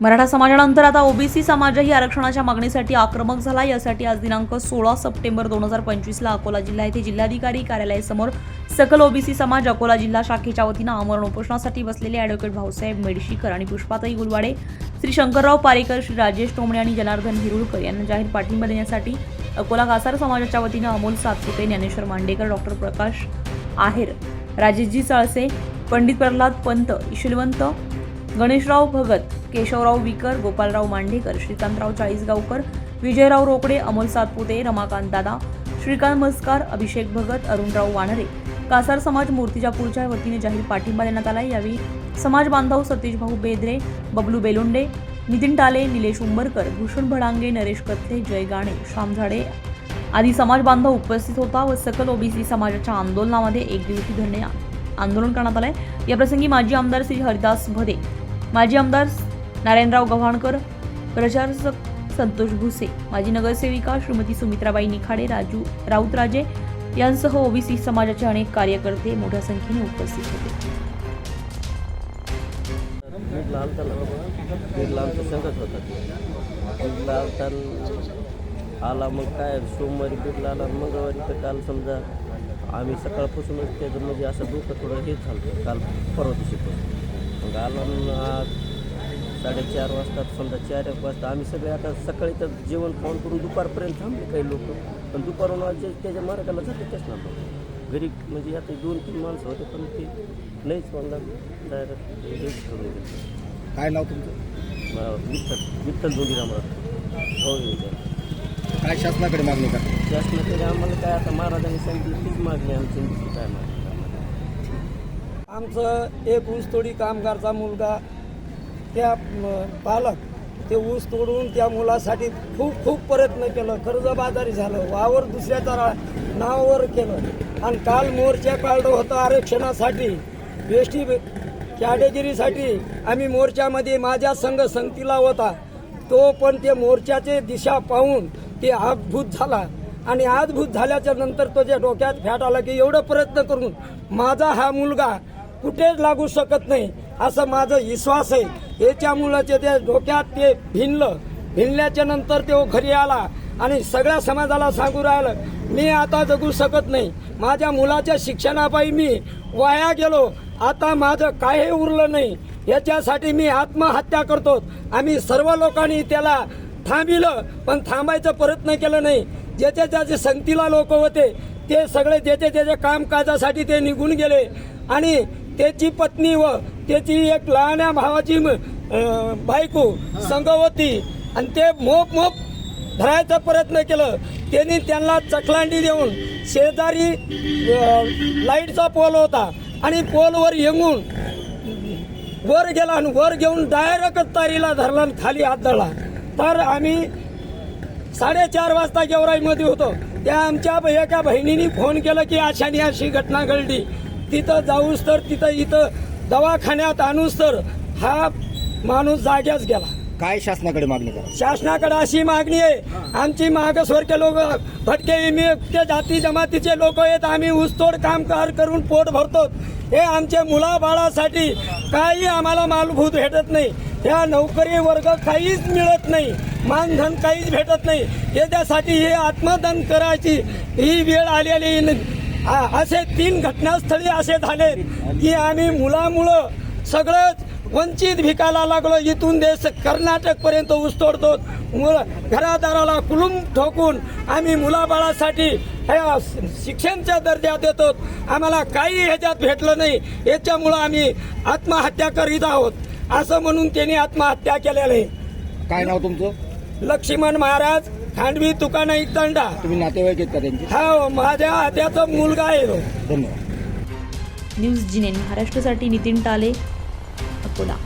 मराठा समाजानंतर आता ओबीसी समाजही आरक्षणाच्या मागणीसाठी आक्रमक झाला. यासाठी आज दिनांक सोळा सप्टेंबर दोन हजार पंचवीसला अकोला जिल्हा येथे जिल्हाधिकारी कार्यालयासमोर सकल ओबीसी समाज अकोला जिल्हा शाखेच्या वतीनं आमरण उपोषणासाठी बसलेले ॲडव्होकेट भाऊसाहेब मेडशीकर आणि पुष्पाताई गुलवाडे श्री शंकरराव पारेकर श्री राजेश टोमणे आणि जनार्दन हिरुळकर यांना जाहीर पाठिंबा देण्यासाठी अकोला कासार समाजाच्या वतीनं अमोल सातपुते ज्ञानेश्वर मांडेकर डॉक्टर प्रकाश आहेर राजेशजी साळसे पंडित प्रल्हाद पंत ईश्वरवंत गणेशराव भगत केशवराव विकर गोपालराव मांढेकर श्रीकांतराव चाळीसगावकर विजयराव रोकडे अमोल सातपुते रमाकांत दादा श्रीकांत मस्कार अभिषेक भगत अरुणराव वानरे. कासार समाज मूर्तिजापूरच्या वतीने जाहीर पाठिंबा देण्यात आला यावेळी समाज बांधव सतीशभाऊ बेदरे बबलू बेलोंडे नितीन टाले निलेश उंबरकर भूषण भडांगे नरेश कथले जय गाणे श्याम झाडे आदी समाज बांधव उपस्थित होता व सकल ओबीसी समाजाच्या आंदोलनामध्ये एक दिवशी धरणे आंदोलन करण्यात आलंय. याप्रसंगी माजी आमदार श्री हरिदास भदे माजी आमदार नारायणराव गव्हाणकर प्रशासक संतोष भुसे माजी नगरसेविका श्रीमती सुमित्राबाई निखाडे राजू राऊतराजे यांसह ओबीसी समाजाचे अनेक कार्यकर्ते मोठ्या संख्येने उपस्थित होते. लाल ताल होता. लाल ताल आला मग काय? सोमवारी बीड आला मंगळवारी तर काल समजा आम्ही सकाळपासूनच त्याचं म्हणजे असं डोकं थोडं हे झालं काल परवा दिवशीपासून. आणि आज साडेचार वाजता समजा चार एक वाजता आम्ही सगळे आता सकाळी तर जेवण खाऊन करून दुपारपर्यंत थांबले काही लोक. पण दुपारून आज जे त्याच्या मार्गाला जातेच ना मग घरी म्हणजे आता दोन तीन माणसं होते पण ते नाहीच म्हणला डायरेक्ट हेच करून दिलं काय नाव तुमचं? विठ्ठल विठ्ठल जोडीरामराव हो विचार काय शासनाकडे मागणी का? शासनाकडे आम्हाला काय आता महाराजांनी सांगितलं तीच मागणी आमची काय मागणी? आमचं एक ऊसतोडी कामगारचा मुलगा त्या पालक ते ऊस तोडून त्या मुलासाठी खूप खूप प्रयत्न केलं. कर्जबाजारी झालं वावर दुसऱ्याचा नावावर केलं. आणि काल मोर्चा काढलं होतं आरक्षणासाठी. एस टी आम्ही मोर्चामध्ये माझ्या संघ संगतीला होता. तो पण ते मोर्चाचे दिशा पाहून ते आगभूत झाला. आणि आजभूत झाल्याच्यानंतर तो त्याच्या डोक्यात फॅट आला की एवढं प्रयत्न करून माझा हा मुलगा कुठेच लागू शकत नाही. असं माझं विश्वास आहे. याच्यामुळं ते त्या डोक्यात ते भिनलं. भिनल्याच्या नंतर तो घरी आला आणि सगळ्या समाजाला सांगू राहिलं मी आता जगू शकत नाही. माझ्या मुलाच्या शिक्षणापायी मी वाया गेलो. आता माझं काही उरलं नाही. याच्यासाठी मी आत्महत्या करतो. आम्ही सर्व लोकांनी त्याला थांबिलं पण थांबायचा प्रयत्न केलं नाही. ज्याच्या ज्याचे संगतीला लोक होते ते सगळे ज्याच्या ज्याच्या कामकाजासाठी ते निघून गेले. आणि त्याची पत्नी व त्याची एक लहान्या भावाची बायको संघ होती आणि ते मोप मोप धरायचा प्रयत्न केलं. त्यांनी त्यांना चकलांडी देऊन शेजारी लाईटचा पोल होता. आणि पोलवर येऊन वर गेला आणि वर घेऊन डायरेक्ट तारीला धरला आणि खाली हात धरला. तर आम्ही साडेचार वाजता गेवराईमध्ये होतो. त्या आमच्या एका बहिणीने फोन केलं की अशाने अशी घटना घडली. तिथं जाऊस तर तिथं इथं दवाखान्यात आणूस तर हा माणूस जाग्याच गेला. काय शासनाकडे मागणी करा? शासनाकडे अशी मागणी आहे. आमची मागासवर्गीय लोक भटके जाती जमातीचे लोक आहेत. आम्ही ऊसतोड कामकार करून पोट भरतो. हे आमच्या मुलाबाळासाठी काही आम्हाला मालभूत भेटत नाही. ह्या नोकरी वर्ग काहीच मिळत नाही. मानधन काहीच भेटत नाही. याच्यासाठी हे आत्मदान करायची ही वेळ आलेली असे तीन घटनास्थळी असे झाले की आम्ही मुलामुळं सगळंच वंचित भिकायला लागलो. इथून देश कर्नाटक पर्यंत ऊस तोडतो मुलं घरादाराला कुलूम ठोकून आम्ही मुलाबाळासाठी शिक्षणच्या दर्जा देतो. आम्हाला काही ह्याच्यात भेटलं नाही. याच्यामुळं आम्ही आत्महत्या करीत आहोत. असं म्हणून त्यांनी आत्महत्या केलेलं आहे. काय नाव तुमचं? लक्ष्मण महाराज खांडवी तुकाना इतंडा तुम्ही नातेवाईक आहेत का त्यांचे? हा माझ्या आत्याचा मुलगा आहे तो. धन्यवाद. न्यूज जिनेन महाराष्ट्रासाठी नितीन टाले अकोला.